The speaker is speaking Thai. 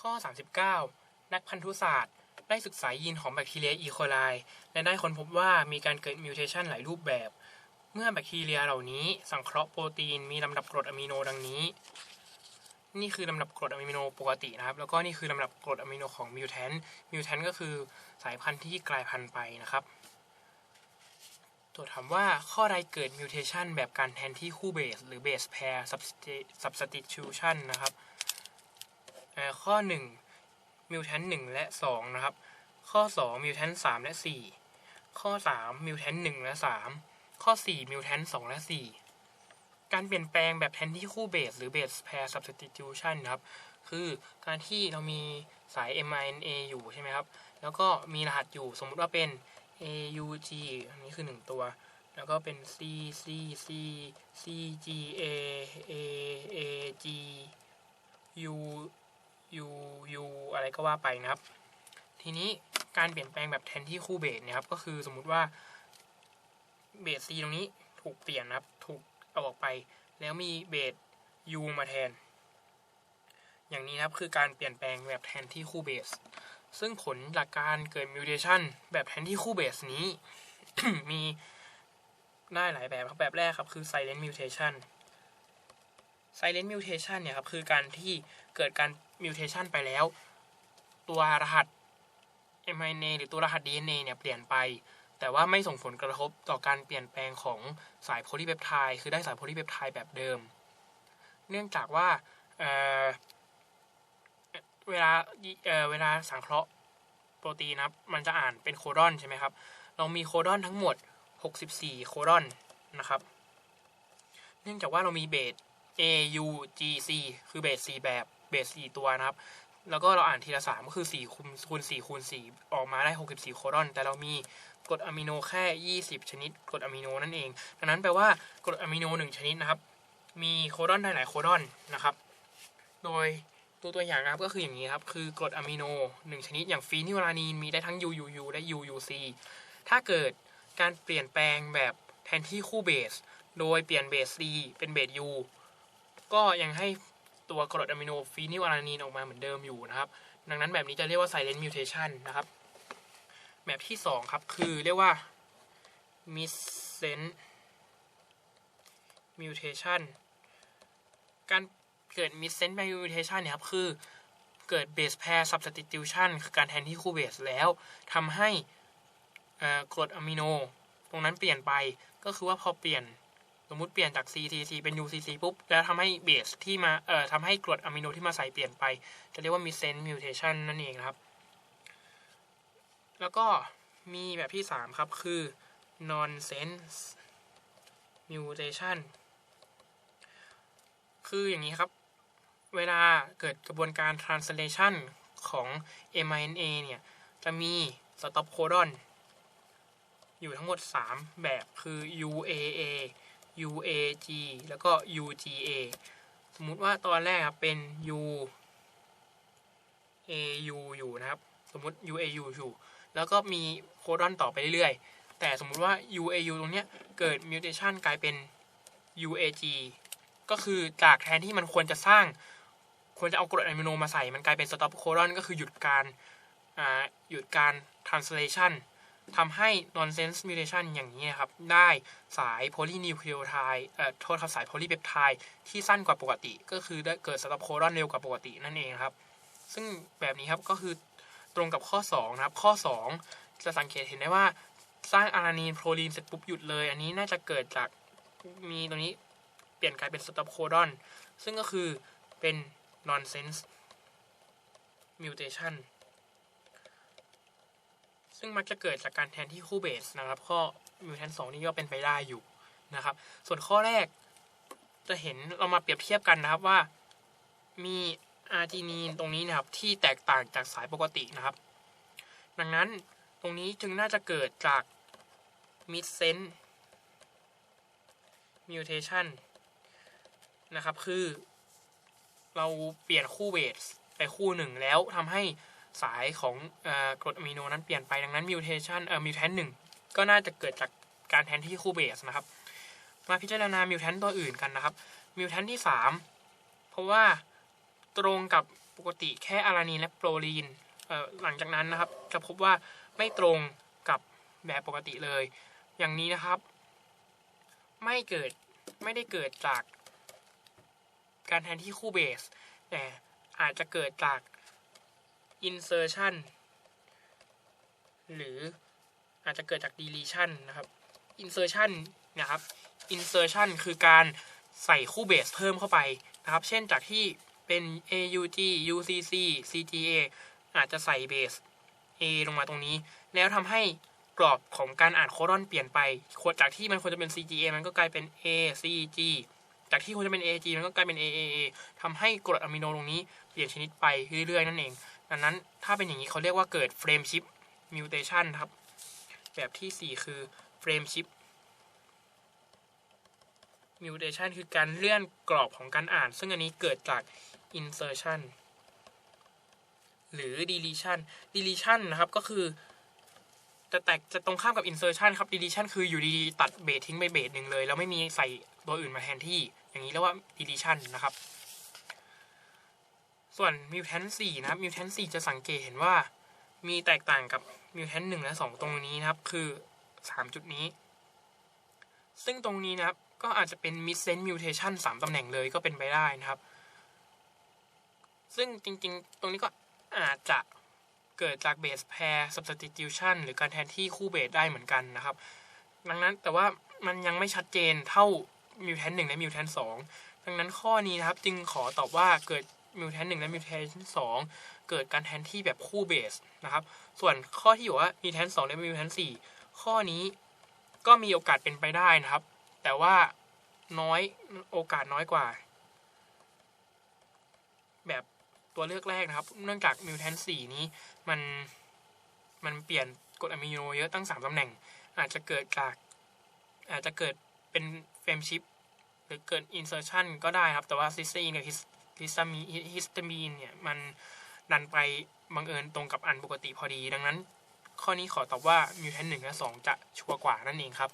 ข้อ 39 นักพันธุศาสตร์ ได้ศึกษายีนของแบคทีเรียอีโคไลและได้ค้นพบว่ามีการเกิดมิวเทชันหลายรูปแบบ เมื่อแบคทีเรียเหล่านี้สังเคราะห์โปรตีนมีลำดับกรดอะมิโนดังนี้ นี่คือลำดับกรดอะมิโนปกตินะครับ แล้วก็นี่คือลำดับกรดอะมิโนของมิวแทนมิวแทนก็คือสายพันธุ์ที่กลายพันธุ์ไปนะครับตัวถามว่าข้อใดเกิดมิวเทชันแบบการแทนที่คู่เบสหรือเบสแพร์ substitution นะครับ ข้อ 1 มิวแทน1และ 2 นะครับ ข้อ 2 มิวแทน3 และ 4 ข้อ 3 มิวแทน1 และ 3 ข้อ 4 มิวแทน2 และ 4 การเปลี่ยนแปลงแบบแทนที่คู่เบสหรือเบสแพร์ substitution นะครับ คือการที่เรามีสาย mRNA อยู่ใช่ไหมครับ แล้วก็มีรหัสอยู่สมมุติว่าเป็น AUG อันนี้คือ 1 ตัวแล้วก็เป็น C C C C G A A A G U U U อะไรก็ว่าไปนะครับ ทีนี้การเปลี่ยนแปลงแบบแทนที่คู่เบสเนี่ยครับ ก็คือสมมุติว่าเบส C ตรงนี้ถูกเปลี่ยนนะครับ ถูกเอาออกไป แล้วมีเบส U มาแทน อย่างนี้นะครับคือการเปลี่ยนแปลงแบบแทนที่คู่เบส ซึ่งผลจากการเกิดมิวเทชันแบบแทนที่คู่เบสนี้ มีได้หลายแบบครับแบบแรกครับคือ silent mutation silent mutation เนี่ยครับคือการที่เกิดการ mutation ไปแล้ว ตัวรหัส mRNA หรือตัวรหัส DNA เนี่ยเปลี่ยนไป แต่ว่าไม่ส่งผลกระทบต่อการเปลี่ยนแปลงของสายโพลีเปปไทด์คือได้สายโพลีเปปไทด์แบบเดิม เนื่องจากว่าเเวลาเเวลาสังเคราะห์โปรตีนนะครับมันจะอ่านเป็นโคดอนใช่ไหมครับ เรามีโคดอนทั้งหมด 64 โคดอนนะครับ เนื่องจากว่าเรามีเบส A U G C คือเบส4แบบ เบส4ตัวนะครับ แล้วก็เราอ่านทีละ3ก็คือ4คูณคูณ4คูณ4ออกมาได้64โคดอน แต่เรามีกรดอะมิโนแค่ 20 ชนิดกรดอะมิโนนั่นเอง ดังนั้นแปลว่ากรดอะมิโน1 ชนิดนะครับ มีโคดอนได้หลายโคดอนนะครับ โดยตัวตัวอย่างนะครับก็คืออย่างนี้ครับ คือกรดอะมิโน 1 ชนิดอย่างฟีนิลานีนมีได้ทั้ง UUU และ UUC ถ้าเกิดการเปลี่ยนแปลงแบบแทนที่คู่เบส โดยเปลี่ยนเบส C เป็นเบส U ก็ยังให้ ตัวกรดอะมิโนฟีนิลอาลานีนออกมาเหมือนเดิมอยู่นะครับ ดังนั้นแบบนี้จะเรียกว่า silent mutation นะครับ แบบที่ 2 ครับ คือเรียกว่า missense mutation การเกิด missense mutation เนี่ยครับ คือเกิด base pair substitution คือการแทนที่คู่เบสแล้วทำให้กรดอะมิโน ตรงนั้นเปลี่ยนไปก็คือว่าพอเปลี่ยน สมมติเปลี่ยนจาก CCC เป็น UCC ปุ๊บ แล้วทำให้เบสที่มา เอ่อทำให้กรดอะมิโนที่มาใส่เปลี่ยนไป จะเรียกว่า missense mutation นั่นเองนะครับ แล้วก็มีแบบที่ 3 ครับ คือ nonsense mutation คืออย่างนี้ครับ เวลาเกิดกระบวนการ translation ของ mRNA เนี่ย จะมี stop codon อยู่ทั้งหมด 3 แบบคือ UAA UAG แล้วก็ UGA สมมุติว่าตอนแรกครับเป็น U AU อยู่นะครับ สมมุติ UAU อยู่แล้วก็มีโคดอนต่อไปเรื่อยๆ แต่สมมุติว่า UAU ตรงเนี้ยเกิดมิวเทชันกลายเป็น UAG ก็คือจากแทนที่มันควรจะสร้าง ควรจะเอากรดอะมิโนมาใส่ มันกลายเป็น stop codon ก็คือหยุดการหยุดการ translation ทำให้ nonsense mutation อย่างนี้ครับ ได้สาย polynucleotide เอ่อโทษครับสาย polypeptide ที่สั้นกว่าปกติ ก็คือได้เกิด stop codon เร็วกว่าปกตินั่นเองครับ ซึ่งแบบนี้ครับก็คือตรงกับข้อ 2 นะครับ ข้อ 2 จะสังเกตเห็นได้ว่าสร้างอารานีนโปรลีนเสร็จปุ๊บหยุดเลย อันนี้น่าจะเกิดจากมีตรงนี้เปลี่ยนกลายเป็น stop codon ซึ่งก็คือเป็น nonsense mutation ซึ่งมักจะเกิดจากการแทนที่คู่เบสนะครับข้อมิวแทนสองนี่ก็เป็นไปได้อยู่นะครับ ส่วนข้อแรกจะเห็นเรามาเปรียบเทียบกันนะครับว่ามีอาร์จินีนตรงนี้นะครับที่แตกต่างจากสายปกตินะครับ ดังนั้นตรงนี้จึงน่าจะเกิดจากมิดเซนมิวเทชันนะครับ คือเราเปลี่ยนคู่เบสไปคู่หนึ่งแล้วทำให้ สายของกรดอะมิโนนั้นเปลี่ยนไปดังนั้นมิวเทชันเอ่อมิวแทนหนึ่งก็น่าจะเกิดจากการแทนที่คู่เบสนะครับ มาพิจารณามิวแทนตัวอื่นกันนะครับมิวแทนที่ 3 เพราะว่าตรงกับปกติแค่อารานีนและโปรลีนหลังจากนั้นนะครับ จะพบว่าไม่ตรงกับแบบปกติเลย อย่างนี้นะครับ ไม่เกิดไม่ได้เกิดจากการแทนที่คู่เบส แต่อาจจะเกิดจาก insertion หรืออาจจะเกิดจาก deletion นะครับ insertion นะครับ insertion คือการใส่คู่เบสเพิ่มเข้าไปนะครับ เช่นจากที่เป็น AUG UCC CGA อาจจะใส่เบส A ลงมาตรงนี้ แล้วทำให้กรอบของการอ่านโคดอนเปลี่ยนไปควรจากที่มันควรจะเป็น CGA มันก็กลายเป็น ACG จากที่ควรจะเป็น AG มันก็กลายเป็น AAA ทำให้กรดอะมิโนตรงนี้เปลี่ยนชนิดไปเรื่อยๆ นั่นเอง ดังนั้นถ้าเป็นอย่างนี้เขาเรียกว่าเกิดเฟรมชิปมิวเทชันครับ แบบที่ 4 คือเฟรมชิปมิวเทชันคือการเลื่อนกรอบของการอ่าน ซึ่งอันนี้เกิดจาก insertion หรือ deletion deletion นะครับ ก็คือ จะแตกจะตรงข้ามกับ insertion ครับ deletion คืออยู่ดีๆตัดเบสทิ้งไปเบสหนึ่งเลย แล้วไม่มีใส่ตัวอื่นมาแทนที่ อย่างนี้เรียกว่า deletion นะครับ ส่วน mutant 4นะครับ mutant 4จะสังเกตเห็นว่า มีแตกต่างกับ mutant 1และ2ตรงนี้นะครับ คือ3จุดนี้ ซึ่งตรงนี้นะครับก็อาจจะเป็น missense mutation 3ตำแหน่งเลยก็เป็นไปได้นะครับ ซึ่งจริงๆ ตรงนี้ก็อาจจะเกิดจาก base pair substitution หรือการแทนที่คู่เบสได้เหมือนกันนะครับ ดังนั้นแต่ว่ามันยังไม่ชัดเจนเท่า mutant 1และ mutant 2ดังนั้นข้อนี้นะครับจึงขอตอบว่าเกิด mutant 1และ mutant 2เกิดการแทนที่แบบคู่เบสนะครับ ส่วนข้อที่อยู่ว่า mutant 2และ mutant 4ข้อนี้ก็มีโอกาสเป็นไปได้นะครับ แต่ว่าน้อยโอกาสน้อยกว่า แบบตัวเลือกแรกนะครับ เนื่องจาก mutant 4นี้มันมันเปลี่ยนกรดอะมิโนเยอะตั้ง3ตำแหน่ง อาจจะเกิดจากอาจจะเกิดเป็นเฟรมชิปหรือเกิด insertion ก็ได้ครับ แต่ว่าซิสตีนกับฮิส ฮิสตามีฮิสตามีนเนี่ยมันดันไปบังเอิญตรงกับอันปกติพอดี ดังนั้น ข้อนี้ขอตอบว่ามิวแทนหนึ่งและสองจะชัวร์กว่านั่นเองครับ